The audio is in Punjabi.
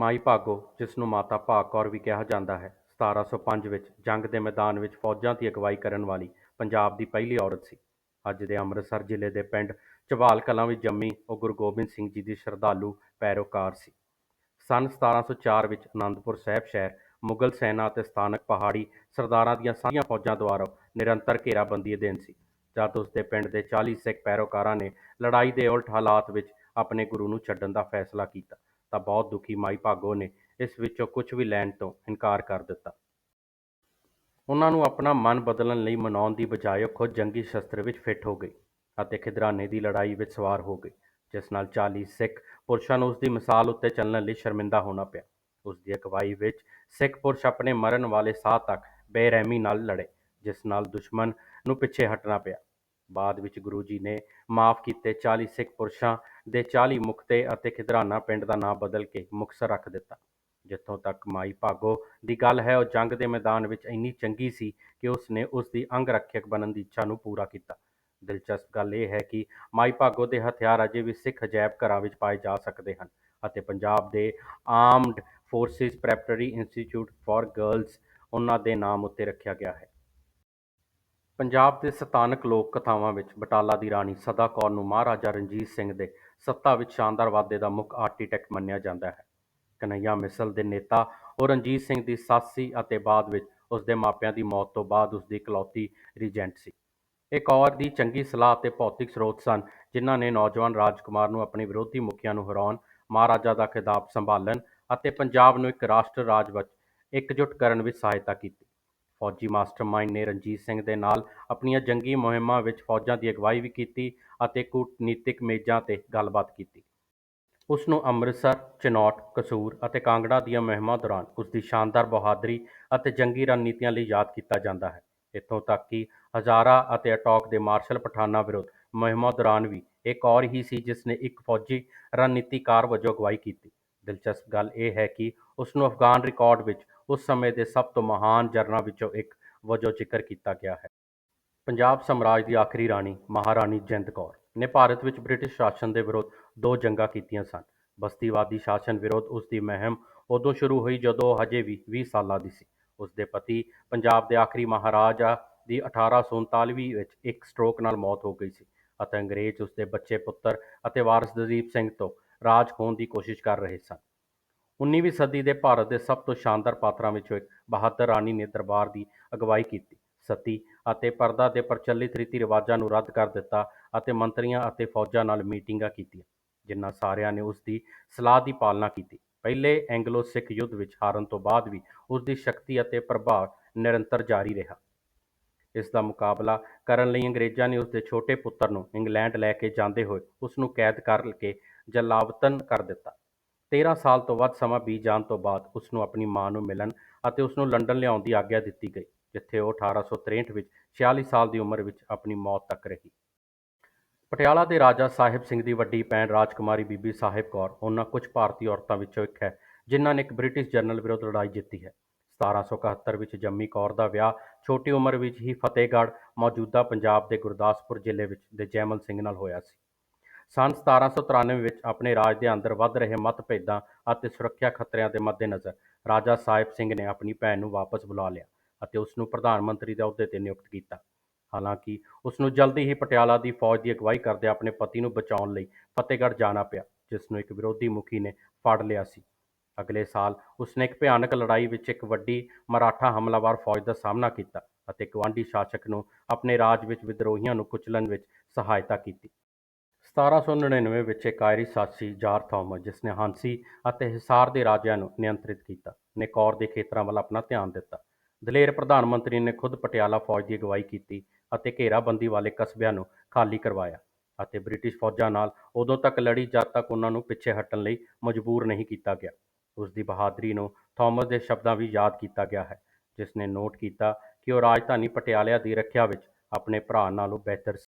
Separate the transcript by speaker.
Speaker 1: ਮਾਈ ਭਾਗੋ ਜਿਸ ਨੂੰ ਮਾਤਾ ਭਾਗ ਕੌਰ ਵੀ ਕਿਹਾ ਜਾਂਦਾ ਹੈ 1705 ਵਿੱਚ ਜੰਗ ਦੇ ਮੈਦਾਨ ਵਿੱਚ ਫੌਜਾਂ ਦੀ ਅਗਵਾਈ ਕਰਨ ਵਾਲੀ ਪੰਜਾਬ ਦੀ ਪਹਿਲੀ ਔਰਤ ਸੀ। ਅੱਜ ਦੇ ਅੰਮ੍ਰਿਤਸਰ ਜ਼ਿਲ੍ਹੇ ਦੇ ਪਿੰਡ ਚਵਾਲ ਕਲਾਂ ਵਿੱਚ ਜੰਮੀ ਉਹ ਗੁਰੂ ਗੋਬਿੰਦ ਸਿੰਘ ਜੀ ਦੀ ਸ਼ਰਧਾਲੂ ਪੈਰੋਕਾਰ ਸੀ। ਸੰਨ 1704 ਵਿੱਚ ਅਨੰਦਪੁਰ ਸਾਹਿਬ ਸ਼ਹਿਰ ਮੁਗਲ ਸੈਨਾ ਅਤੇ ਸਥਾਨਕ ਪਹਾੜੀ ਸਰਦਾਰਾਂ ਦੀਆਂ ਸਾਰੀਆਂ ਫੌਜਾਂ ਦੁਆਰਾ ਨਿਰੰਤਰ ਘੇਰਾਬੰਦੀ ਅਧੀਨ ਸੀ। ਜਦ ਉਸ ਦੇ ਪਿੰਡ ਦੇ 40 ਸਿੱਖ ਪੈਰੋਕਾਰਾਂ ਨੇ ਲੜਾਈ ਦੇ ਉਲਟ ਹਾਲਾਤ ਵਿੱਚ ਆਪਣੇ ਗੁਰੂ ਨੂੰ ਛੱਡਣ ਦਾ ਫੈਸਲਾ ਕੀਤਾ ਤਾਂ ਬਹੁਤ ਦੁਖੀ ਮਾਈ ਭਾਗੋ ਨੇ ਇਸ ਵਿੱਚੋਂ ਕੁਝ ਵੀ ਲੈਣ ਤੋਂ ਇਨਕਾਰ ਕਰ ਦਿੱਤਾ। ਉਹਨਾਂ ਨੂੰ ਆਪਣਾ ਮਨ ਬਦਲਣ ਲਈ ਮਨਾਉਣ ਦੀ ਬਜਾਏ ਉਹ ਖੁਦ ਜੰਗੀ ਸ਼ਸਤਰ ਵਿੱਚ ਫਿੱਟ ਹੋ ਗਈ ਅਤੇ ਖਿਦਰਾਨੇ ਦੀ ਲੜਾਈ ਵਿੱਚ ਸਵਾਰ ਹੋ ਗਈ ਜਿਸ ਨਾਲ 40 ਸਿੱਖ ਪੁਰਸ਼ਾਂ ਨੂੰ ਉਸ ਦੀ ਮਿਸਾਲ ਉੱਤੇ ਚੱਲਣ ਲਈ ਸ਼ਰਮਿੰਦਾ ਹੋਣਾ ਪਿਆ। ਉਸ ਦੀ ਅਗਵਾਈ ਵਿੱਚ ਸਿੱਖ ਪੁਰਸ਼ ਆਪਣੇ ਮਰਨ ਵਾਲੇ ਸਾਹ ਤੱਕ ਬੇਰਹਿਮੀ ਨਾਲ ਲੜੇ, ਜਿਸ ਨਾਲ ਦੁਸ਼ਮਣ ਨੂੰ ਪਿੱਛੇ ਹਟਣਾ ਪਿਆ। ਬਾਅਦ ਵਿੱਚ ਗੁਰੂ ਜੀ ਨੇ ਮਾਫ ਕੀਤੇ 40 ਸਿੱਖ ਪੁਰਸ਼ਾਂ ਦੇ 40 ਮੁਕਤੇ ਅਤੇ ਖਿਦਰਾਨਾ ਪਿੰਡ ਦਾ ਨਾਮ ਬਦਲ ਕੇ ਮੁਕਤਸਰ ਰੱਖ ਦਿੱਤਾ। ਜਿੱਥੋਂ ਤੱਕ ਮਾਈ ਭਾਗੋ ਦੀ ਗੱਲ ਹੈ, ਉਹ ਜੰਗ ਦੇ ਮੈਦਾਨ ਵਿੱਚ ਇੰਨੀ ਚੰਗੀ ਸੀ ਕਿ ਉਸ ਨੇ ਉਸ ਦੀ ਅੰਗ ਰੱਖਿਅਕ ਬਣਨ ਦੀ ਇੱਛਾ ਨੂੰ ਪੂਰਾ ਕੀਤਾ। ਦਿਲਚਸਪ ਗੱਲ ਇਹ ਹੈ ਕਿ ਮਾਈ ਭਾਗੋ ਦੇ ਹਥਿਆਰ ਅਜੇ ਵੀ ਸਿੱਖ ਅਜਾਇਬ ਘਰਾਂ ਵਿੱਚ ਪਾਏ ਜਾ ਸਕਦੇ ਹਨ ਅਤੇ ਪੰਜਾਬ ਦੇ armed forces preparatory institute for girls ਉਹਨਾਂ ਦੇ ਨਾਮ ਉੱਤੇ ਰੱਖਿਆ ਗਿਆ ਹੈ। ਪੰਜਾਬ ਦੇ ਸਥਾਨਕ ਲੋਕ ਕਥਾਵਾਂ ਵਿੱਚ ਬਟਾਲਾ ਦੀ ਰਾਣੀ ਸਦਾ ਕੌਰ ਨੂੰ ਮਹਾਰਾਜਾ ਰਣਜੀਤ ਸਿੰਘ ਦੇ ਸੱਤਾ ਵਿੱਚ ਸ਼ਾਨਦਾਰ ਵਾਧੇ ਦਾ ਮੁੱਖ ਆਰਕੀਟੈਕਟ ਮੰਨਿਆ ਜਾਂਦਾ ਹੈ। ਕਨਈਆ ਮਿਸਲ ਦੇ ਨੇਤਾ ਉਹ ਰਣਜੀਤ ਸਿੰਘ ਦੀ ਸੱਸ ਸੀ ਅਤੇ ਬਾਅਦ ਵਿੱਚ ਉਸ ਦੇ ਮਾਪਿਆਂ ਦੀ ਮੌਤ ਤੋਂ ਬਾਅਦ ਉਸ ਦੀ ਇਕਲੌਤੀ ਰੀਜੈਂਟ ਸੀ। ਇਹ ਕੌਰ ਦੀ ਚੰਗੀ ਸਲਾਹ ਅਤੇ ਭੌਤਿਕ ਸਰੋਤ ਸਨ, ਜਿਨ੍ਹਾਂ ਨੇ ਨੌਜਵਾਨ ਰਾਜਕੁਮਾਰ ਨੂੰ ਆਪਣੇ ਵਿਰੋਧੀ ਮੁਖੀਆਂ ਨੂੰ ਹਰਾਉਣ, ਮਹਾਰਾਜਾ ਦਾ ਖਿਤਾਬ ਸੰਭਾਲਣ ਅਤੇ ਪੰਜਾਬ ਨੂੰ ਇੱਕ ਰਾਸ਼ਟਰ ਰਾਜ ਵਿੱਚ ਇਕਜੁੱਟ ਕਰਨ ਵਿੱਚ ਸਹਾਇਤਾ ਕੀਤੀ। ਫੌਜੀ ਮਾਸਟਰਮਾਈਂਡ ਨੇ ਰਣਜੀਤ ਸਿੰਘ ਦੇ ਨਾਲ ਆਪਣੀਆਂ ਜੰਗੀ ਮੁਹਿੰਮਾਂ ਵਿੱਚ ਫੌਜਾਂ ਦੀ ਅਗਵਾਈ ਵੀ ਕੀਤੀ ਅਤੇ ਕੂਟਨੀਤਿਕ ਮੇਜ਼ਾਂ ਤੇ ਗੱਲਬਾਤ ਕੀਤੀ। ਉਸ ਨੂੰ ਅੰਮ੍ਰਿਤਸਰ, ਚਿਨੌਟ, ਕਸੂਰ ਅਤੇ ਕਾਂਗੜਾ ਦੀਆਂ ਮੁਹਿੰਮਾਂ ਦੌਰਾਨ ਉਸ ਦੀ ਸ਼ਾਨਦਾਰ ਬਹਾਦਰੀ ਅਤੇ ਜੰਗੀ ਰਣਨੀਤੀਆਂ ਲਈ ਯਾਦ ਕੀਤਾ ਜਾਂਦਾ ਹੈ। ਇੱਥੋਂ ਤੱਕ ਕਿ ਹਜ਼ਾਰਾ ਅਤੇ ਅਟੌਕ ਦੇ ਮਾਰਸ਼ਲ ਪਠਾਨਾਂ ਵਿਰੁੱਧ ਮੁਹਿੰਮਾਂ ਦੌਰਾਨ ਵੀ ਇੱਕ ਔਰ ਹੀ ਸੀ ਜਿਸ ਨੇ ਇੱਕ ਫੌਜੀ ਰਣਨੀਤੀਕਾਰ ਵਜੋਂ ਅਗਵਾਈ ਕੀਤੀ। ਦਿਲਚਸਪ ਗੱਲ ਇਹ ਹੈ ਕਿ ਉਸ ਨੂੰ ਅਫਗਾਨ ਰਿਕਾਰਡ ਵਿੱਚ ਉਸ ਸਮੇਂ ਦੇ ਸਭ ਤੋਂ ਮਹਾਨ ਜਰਨਲਾਂ ਵਿੱਚੋਂ ਇੱਕ ਵਜੋਂ ਜ਼ਿਕਰ ਕੀਤਾ ਗਿਆ ਹੈ। ਪੰਜਾਬ ਸਾਮਰਾਜ ਦੀ ਆਖਰੀ ਰਾਣੀ ਮਹਾਰਾਣੀ ਜਿੰਦ ਕੌਰ ਨੇ ਭਾਰਤ ਵਿੱਚ ਬ੍ਰਿਟਿਸ਼ ਸ਼ਾਸਨ ਦੇ ਵਿਰੁੱਧ ਦੋ ਜੰਗਾਂ ਕੀਤੀਆਂ ਸਨ। ਬਸਤੀਵਾਦੀ ਸ਼ਾਸਨ ਵਿਰੁੱਧ ਉਸ ਦੀ ਮੁਹਿੰਮ ਉਦੋਂ ਸ਼ੁਰੂ ਹੋਈ ਜਦੋਂ ਹਜੇ ਵੀ 20 ਸਾਲਾਂ ਦੀ ਸੀ। ਉਸ ਦੇ ਪਤੀ ਪੰਜਾਬ ਦੇ ਆਖਰੀ ਮਹਾਰਾਜਾ ਦੀ 1839 ਵਿੱਚ ਇੱਕ ਸਟ੍ਰੋਕ ਨਾਲ ਮੌਤ ਹੋ ਗਈ ਸੀ ਅਤੇ ਅੰਗਰੇਜ਼ ਉਸ ਦੇ ਬੱਚੇ ਪੁੱਤਰ ਅਤੇ ਵਾਰਿਸ ਦਲੀਪ ਸਿੰਘ ਤੋਂ ਰਾਜ ਖੋਹਣ ਦੀ ਕੋਸ਼ਿਸ਼ ਕਰ ਰਹੇ ਸਨ। 19ਵੀਂ ਸਦੀ ਦੇ ਭਾਰਤ ਦੇ ਸਭ ਤੋਂ ਸ਼ਾਨਦਾਰ ਪਾਤਰਾਂ ਵਿੱਚੋਂ ਇੱਕ ਬਹਾਦਰ ਰਾਣੀ ਨੇ ਦਰਬਾਰ ਦੀ ਅਗਵਾਈ ਕੀਤੀ। ਸਤੀ ਅਤੇ ਪਰਦਾ ਦੇ ਪ੍ਰਚਲਿਤ ਰੀਤੀ ਰਿਵਾਜਾਂ ਨੂੰ ਰੱਦ ਕਰ ਦਿੱਤਾ ਅਤੇ ਮੰਤਰੀਆਂ ਅਤੇ ਫੌਜਾਂ ਨਾਲ ਮੀਟਿੰਗਾਂ ਕੀਤੀਆਂ, ਜਿਨ੍ਹਾਂ ਸਾਰਿਆਂ ਨੇ ਉਸ ਦੀ ਸਲਾਹ ਦੀ ਪਾਲਣਾ ਕੀਤੀ। ਪਹਿਲੇ ਐਂਗਲੋ ਸਿੱਖ ਯੁੱਧ ਵਿੱਚ ਹਾਰਨ ਤੋਂ ਬਾਅਦ ਵੀ ਉਸ ਦੀ ਸ਼ਕਤੀ ਅਤੇ ਪ੍ਰਭਾਵ ਨਿਰੰਤਰ ਜਾਰੀ ਰਿਹਾ। ਇਸ ਦਾ ਮੁਕਾਬਲਾ ਕਰਨ ਲਈ ਅੰਗਰੇਜ਼ਾਂ ਨੇ ਉਸ ਦੇ ਛੋਟੇ ਪੁੱਤਰ ਨੂੰ ਇੰਗਲੈਂਡ ਲੈ ਕੇ ਜਾਂਦੇ ਹੋਏ ਉਸ ਨੂੰ ਕੈਦ ਕਰਕੇ ਜਲਾਵਤਨ ਕਰ ਦਿੱਤਾ। 13 ਸਾਲ ਤੋਂ ਵੱਧ ਸਮਾਂ ਬੀਤ ਜਾਣ ਤੋਂ ਬਾਅਦ ਉਸ ਨੂੰ ਆਪਣੀ ਮਾਂ ਨੂੰ ਮਿਲਣ ਅਤੇ ਉਸ ਨੂੰ ਲੰਡਨ ਲਿਆਉਣ ਦੀ ਆਗਿਆ ਦਿੱਤੀ ਗਈ, ਜਿੱਥੇ ਉਹ 1863 ਵਿੱਚ 46 ਸਾਲ ਦੀ ਉਮਰ ਵਿੱਚ ਆਪਣੀ ਮੌਤ ਤੱਕ ਰਹੀ। ਪਟਿਆਲਾ ਦੇ ਰਾਜਾ ਸਾਹਿਬ ਸਿੰਘ ਦੀ ਵੱਡੀ ਭੈਣ ਰਾਜਕੁਮਾਰੀ ਬੀਬੀ ਸਾਹਿਬ ਕੌਰ, ਉਹਨਾਂ ਕੁਝ ਭਾਰਤੀ ਔਰਤਾਂ ਵਿੱਚੋਂ ਇੱਕ ਹੈ, ਜਿਨ੍ਹਾਂ ਨੇ ਇੱਕ ਬ੍ਰਿਟਿਸ਼ ਜਨਰਲ ਵਿਰੁੱਧ ਲੜਾਈ ਜਿੱਤੀ ਹੈ। 1771 ਵਿੱਚ ਜੰਮੀ ਕੌਰ ਦਾ ਵਿਆਹ ਛੋਟੀ ਉਮਰ ਵਿੱਚ ਹੀ ਫਤਿਹਗੜ੍ਹ ਮੌਜੂਦਾ ਪੰਜਾਬ ਦੇ ਗੁਰਦਾਸਪੁਰ ਜ਼ਿਲ੍ਹੇ ਵਿੱਚ ਦੇ ਜੈਮਲ ਸਿੰਘ ਨਾਲ ਹੋਇਆ ਸੀ। ਸੰਨ 1793 ਵਿੱਚ ਆਪਣੇ ਰਾਜ ਦੇ ਅੰਦਰ ਵੱਧ ਰਹੇ ਮਤਭੇਦਾਂ ਅਤੇ ਸੁਰੱਖਿਆ ਖਤਰਿਆਂ ਦੇ ਮੱਦੇਨਜ਼ਰ ਰਾਜਾ ਸਾਹਿਬ ਸਿੰਘ ਨੇ ਆਪਣੀ ਭੈਣ ਨੂੰ ਵਾਪਸ ਬੁਲਾ ਲਿਆ ਅਤੇ ਉਸ ਨੂੰ ਪ੍ਰਧਾਨ ਮੰਤਰੀ ਦੇ ਅਹੁਦੇ ਤੇ ਨਿਯੁਕਤ ਕੀਤਾ। ਹਾਲਾਂਕਿ ਉਸ ਨੂੰ ਜਲਦੀ ਹੀ ਪਟਿਆਲਾ ਦੀ ਫੌਜ ਦੀ ਅਗਵਾਈ ਕਰਦੇ ਆਪਣੇ ਪਤੀ ਨੂੰ ਬਚਾਉਣ ਲਈ ਫਤਿਹਗੜ੍ਹ ਜਾਣਾ ਪਿਆ, ਜਿਸ ਨੂੰ ਇੱਕ ਵਿਰੋਧੀ ਮੁਖੀ ਨੇ ਫੜ ਲਿਆ ਸੀ। ਅਗਲੇ ਸਾਲ ਉਸਨੇ ਇੱਕ ਭਿਆਨਕ ਲੜਾਈ ਵਿੱਚ ਇੱਕ ਵੱਡੀ ਮਰਾਠਾ ਹਮਲਾਵਰ ਫੌਜ ਦਾ ਸਾਹਮਣਾ ਕੀਤਾ ਅਤੇ ਗਵਾਂਢੀ ਸ਼ਾਸਕ ਨੂੰ ਆਪਣੇ ਰਾਜ ਵਿੱਚ ਵਿਦਰੋਹੀਆਂ ਨੂੰ ਕੁਚਲਣ ਵਿੱਚ ਸਹਾਇਤਾ ਕੀਤੀ। 1799 ਵਿੱਚ ਇੱਕ ਆਇਰਿਸ਼ ਸਾਥੀ ਜਾਰ ਥਾਮਸ, ਜਿਸ ਨੇ ਹਾਂਸੀ ਅਤੇ ਹਿਸਾਰ ਦੇ ਰਾਜਿਆਂ ਨੂੰ ਨਿਯੰਤਰਿਤ ਕੀਤਾ, ਨੇ ਕੌਰ ਦੇ ਖੇਤਰਾਂ ਵੱਲ ਆਪਣਾ ਧਿਆਨ ਦਿੱਤਾ। ਦਲੇਰ ਪ੍ਰਧਾਨ ਮੰਤਰੀ ਨੇ ਖੁਦ ਪਟਿਆਲਾ ਫੌਜ ਦੀ ਅਗਵਾਈ ਕੀਤੀ ਅਤੇ ਘੇਰਾਬੰਦੀ ਵਾਲੇ ਕਸਬਿਆਂ ਨੂੰ ਖਾਲੀ ਕਰਵਾਇਆ ਅਤੇ ਬ੍ਰਿਟਿਸ਼ ਫੌਜਾਂ ਨਾਲ ਉਦੋਂ ਤੱਕ ਲੜੀ ਜਦ ਤੱਕ ਉਹਨਾਂ ਨੂੰ ਪਿੱਛੇ ਹਟਣ ਲਈ ਮਜਬੂਰ ਨਹੀਂ ਕੀਤਾ ਗਿਆ। ਉਸ ਦੀ ਬਹਾਦਰੀ ਨੂੰ ਥਾਮਸ ਦੇ ਸ਼ਬਦਾਂ ਵੀ ਯਾਦ ਕੀਤਾ ਗਿਆ ਹੈ, ਜਿਸ ਨੇ ਨੋਟ ਕੀਤਾ ਕਿ ਉਹ ਰਾਜਧਾਨੀ ਪਟਿਆਲਾ ਦੀ ਰੱਖਿਆ ਵਿੱਚ ਆਪਣੇ ਭਰਾ ਨਾਲੋਂ ਬਿਹਤਰ ਸੀ।